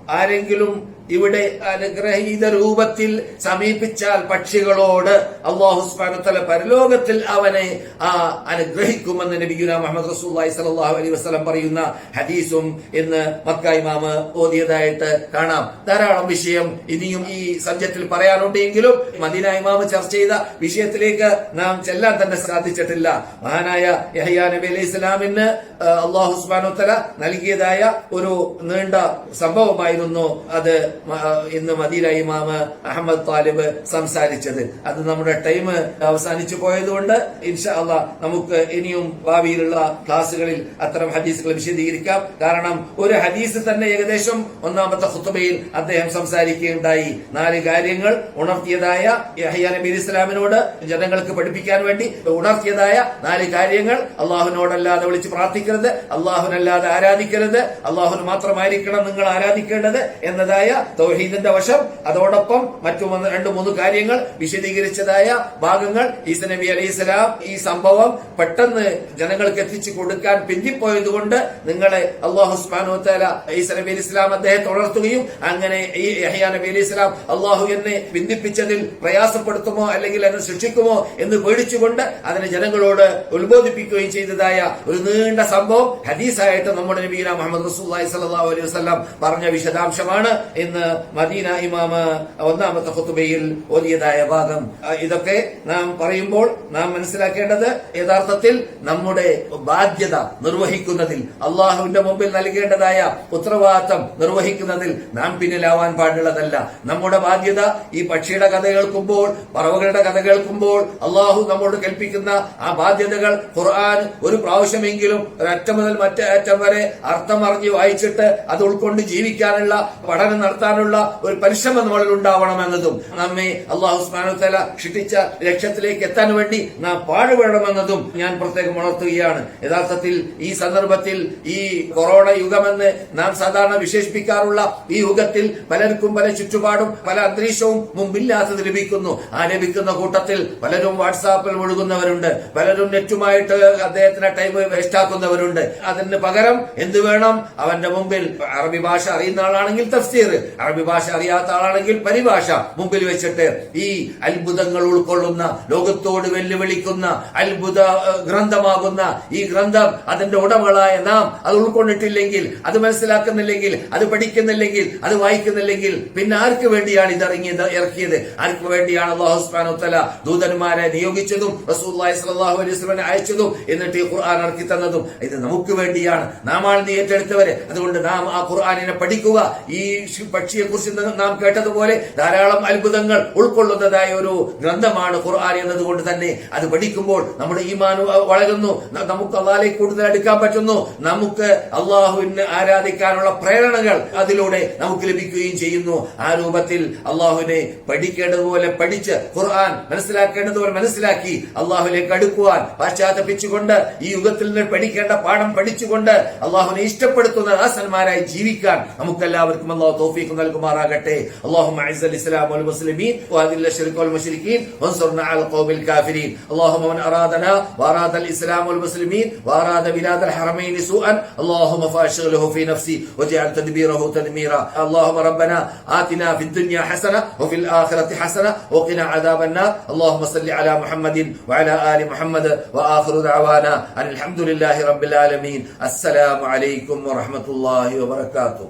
ആരെങ്കിലും ഇവിടെ അനുഗ്രഹീത രൂപത്തിൽ സമീപിച്ചാൽ പക്ഷികളോട് അള്ളാഹു സുബ്ഹാനഹു പരലോകത്തിൽ അവനെ ആ അനുഗ്രഹിക്കുമെന്ന് നബിഗുന മുഹമ്മദ് റസൂല്ലി സലാഹു അലൈഹി വസ്ലം പറയുന്ന ഹദീസും ഇന്ന് മക്ക ഇമാമ് ഓതിയതായിട്ട് കാണാം. ധാരാളം വിഷയം ഇനിയും ഈ സബ്ജക്റ്റിൽ പറയാനുണ്ടെങ്കിലും മദീന ഇമാമ് ചർച്ച ചെയ്ത വിഷയത്തിലേക്ക് നാം ചെല്ലാൻ തന്നെ സാധിച്ചിട്ടില്ല. മഹാനായ യഹ്യാ നബി അലൈഹി ഇസ്ലാമിന് അള്ളാഹു സുബ്ഹാനഹു നൽകിയതായ ഒരു നീണ്ട സംഭവമായിരുന്നു അത്. ഇന്ന് മദീന ഇമാമ് അഹമ്മദ് താലിബ് സംസാരിച്ചത്. അത് നമ്മുടെ ടൈം അവസാനിച്ചു പോയതുകൊണ്ട് ഇൻഷാ അള്ളാ നമുക്ക് ഇനിയും ഭാവിയിലുള്ള ക്ലാസ്സുകളിൽ അത്തരം ഹദീസുകൾ വിശദീകരിക്കാം. കാരണം ഒരു ഹദീസ് തന്നെ ഏകദേശം ഒന്നാമത്തെ ഹുത്തുബയിൽ അദ്ദേഹം സംസാരിക്കുകയുണ്ടായി. നാല് കാര്യങ്ങൾ ഉണർത്തിയതായ യഹ്യ നബി ഇസ്ലാമിനോട് ജനങ്ങൾക്ക് പഠിപ്പിക്കാൻ വേണ്ടി ഉണർത്തിയതായ നാല് കാര്യങ്ങൾ അള്ളാഹുവിനോടല്ലാതെ വിളിച്ച് പ്രാർത്ഥിക്കരുത് അള്ളാഹുനല്ലാതെ ആരാധിക്കരുത് അള്ളാഹുന് മാത്രമായിരിക്കണം നിങ്ങൾ ആരാധിക്കേണ്ടത് എന്നതായ തൗഹീദിന്റെ വശം അതോടൊപ്പം മറ്റു രണ്ട് മൂന്ന് കാര്യങ്ങൾ വിശദീകരിച്ചതായ ഭാഗങ്ങൾ ഈസ നബി അലൈഹി സ്വലാം ഈ സംഭവം പെട്ടെന്ന് ജനങ്ങൾക്ക് എത്തിച്ചു കൊടുക്കാൻ പിന്തിപ്പോയതുകൊണ്ട് നിങ്ങളെ അള്ളാഹു ഉസ്മാനോ തല ഈസ നബി അലി ഇസ്ലാം അദ്ദേഹത്തെ ഉണർത്തുകയും അങ്ങനെ ഈ യഹ്യ നബി അലി ഇസ്ലാം അള്ളാഹു എന്നെ ബന്ധിപ്പിച്ചതിൽ പ്രയാസപ്പെടുത്തുമോ അല്ലെങ്കിൽ എന്നെ ശിക്ഷിക്കുമോ എന്ന് പേടിച്ചുകൊണ്ട് അതിനെ ജനങ്ങളോട് ഉത്ബോധിപ്പിക്കുകയും ചെയ്തതായ ഒരു നീണ്ട സംഭവം ഹദീസായിട്ട് നമ്മുടെ നബീന മുഹമ്മദ് റസൂലുള്ളാഹി സ്വല്ലല്ലാഹു അലൈഹി വസല്ലം പറഞ്ഞ വിശദാംശമാണ്. ഇന്ന് മദീന ഇമാമ് ഒന്നാമത്തെ ഹുത്തുബയിൽ ഓതിയതായ ഭാഗം. ഇതൊക്കെ നാം പറയുമ്പോൾ നാം മനസ്സിലാക്കേണ്ടത് യഥാർത്ഥത്തിൽ നമ്മുടെ ബാധ്യത നിർവഹിക്കുന്നതിൽ അള്ളാഹുവിന്റെ മുമ്പിൽ നൽകേണ്ടതായ ഉത്തരവാദിത്തം നിർവഹിക്കുന്നതിൽ നാം പിന്നിലാവാൻ പാടുള്ളതല്ല. നമ്മുടെ ബാധ്യത ഈ പക്ഷിയുടെ കഥ കേൾക്കുമ്പോൾ പറവകളുടെ കഥ കേൾക്കുമ്പോൾ അള്ളാഹു നമ്മോട് കൽപ്പിക്കുന്ന ആ ബാധ്യതകൾ ഖുർആൻ ഒരു പ്രാവശ്യമെങ്കിലും ഒരറ്റം മുതൽ മറ്റേ അറ്റം വരെ അർത്ഥം അറിഞ്ഞ് വായിച്ചിട്ട് അത് ഉൾക്കൊണ്ട് ജീവിക്കാനുള്ള പഠനം നടത്താനുള്ള ഒരു പരിശ്രമം നമ്മളിൽ ഉണ്ടാവണമെന്നതും നമ്മെ അള്ളാഹു സ്മാനത്തല ക്ഷിട്ടിച്ച ലക്ഷ്യത്തിലേക്ക് എത്താൻ വേണ്ടി നാം പാടുപെടണമെന്നതും ഞാൻ പ്രത്യേകം ഉണർത്തുകയാണ്. യഥാർത്ഥത്തിൽ ഈ സന്ദർഭത്തിൽ ഈ കൊറോണ യുഗമെന്ന് നാം സാധാരണ വിശേഷിപ്പിക്കാറുള്ള ഈ യുഗത്തിൽ പലർക്കും പല ചുറ്റുപാടും പല അന്തരീക്ഷവും മുമ്പില്ലാത്തത് ലഭിക്കുന്നു. ആ ലഭിക്കുന്ന കൂട്ടത്തിൽ പലരും വാട്സാപ്പിൽ മുഴുകുന്നവരുണ്ട് പലരും നെറ്റുമായിട്ട് അദ്ദേഹത്തിന് ടൈം വേസ്റ്റ് ആക്കുന്നവരുണ്ട്. അതിന് പകരം എന്ത് വേണം? അവന്റെ മുമ്പിൽ അറബി ഭാഷ അറിയുന്ന ആളാണെങ്കിൽ തഫ്സീർ അറബി ഭാഷ അറിയാത്ത ആളാണെങ്കിൽ പരിഭാഷ മുമ്പിൽ വെച്ചിട്ട് ഈ അത്ഭുതങ്ങൾ ഉൾക്കൊള്ളുന്ന ലോകത്തോട് വെല്ലുവിളിക്കുന്ന അത്ഭുത ഗ്രന്ഥമാകുന്ന ഈ ഗ്രന്ഥം അതിന്റെ ഉടമകളായ നാം അത് ഉൾക്കൊണ്ടിട്ടില്ലെങ്കിൽ അത് മനസ്സിലാക്കുന്നില്ലെങ്കിൽ അത് പഠിക്കുന്നില്ലെങ്കിൽ അത് വായിക്കുന്നില്ലെങ്കിൽ പിന്നെ ആർക്ക് വേണ്ടിയാണ് ഇത് ഇറങ്ങിയത് ഇറക്കിയത്? ആർക്ക് വേണ്ടിയാണ് അള്ളാഹു സുബ്ഹാനഹു ദൂതന്മാരെ നിയോഗിച്ചതും റസൂലുള്ളാഹി സ്വല്ലല്ലാഹു അലൈഹി അയച്ചതും എന്നിട്ട് ഈ ഖുർആൻ ഇറക്കി തന്നതും? ഇത് നമുക്ക് വേണ്ടിയാണ്. നാം ആണ് നീ ഏറ്റെടുത്തവരെ. അതുകൊണ്ട് നാം ആ ഖുർആാനിനെ പഠിക്കുക. ഈ പക്ഷിയെ കുറിച്ച് നാം കേട്ടതുപോലെ ധാരാളം അത്ഭുതങ്ങൾ ഉൾക്കൊള്ളുന്നതായ ഒരു ഗ്രന്ഥമാണ് ഖുർആൻ എന്നതുകൊണ്ട് തന്നെ അത് പഠിക്കുമ്പോൾ നമ്മുടെ ഈമാൻ വളരുന്നു. നമുക്ക് അള്ളാലെ കൂടുതൽ എടുക്കാൻ പറ്റുന്നു. നമുക്ക് അള്ളാഹുവിനെ ആരാധിക്കാനുള്ള പ്രേരണകൾ അതിലൂടെ നമുക്ക് ലഭിക്കുകയും ചെയ്യുന്നു. ആ രൂപത്തിൽ അള്ളാഹുവിനെ പഠിക്കേണ്ടതുപോലെ പഠിച്ച് ഖുർആൻ മനസ്സിലാക്കേണ്ടതുപോലെ മനസ്സിലാക്കി അള്ളാഹുലേക്ക് അടുക്കുവാൻ പാശ്ചാത്തപിച്ചുകൊണ്ട് ഈ യുഗത്തിൽ നിന്ന് പഠിക്കേണ്ട പാഠം പഠിച്ചുകൊണ്ട് അള്ളാഹുവിനെ ഇഷ്ടപ്പെടുത്തുന്ന ദാസന്മാരായി ജീവിക്കാൻ നമുക്കെല്ലാവർക്കും അള്ളാഹു തോഫീക്ക് നൽകുമാറാകട്ടെ അള്ളാഹു الإسلام والمسلمين وأذل الشرك والمشركين وانصرنا على القوم الكافرين اللهم من أرادنا وأراد الإسلام والمسلمين وأراد بلاد الحرمين سوءا اللهم فأشغله في نفسي واجعل تدبيره تدميرا اللهم ربنا آتنا في الدنيا حسنة وفي الآخرة حسنة وقنا عذاب النار اللهم صل على محمد وعلى آل محمد وآخر دعوانا أن الحمد لله رب العالمين السلام عليكم ورحمة الله وبركاته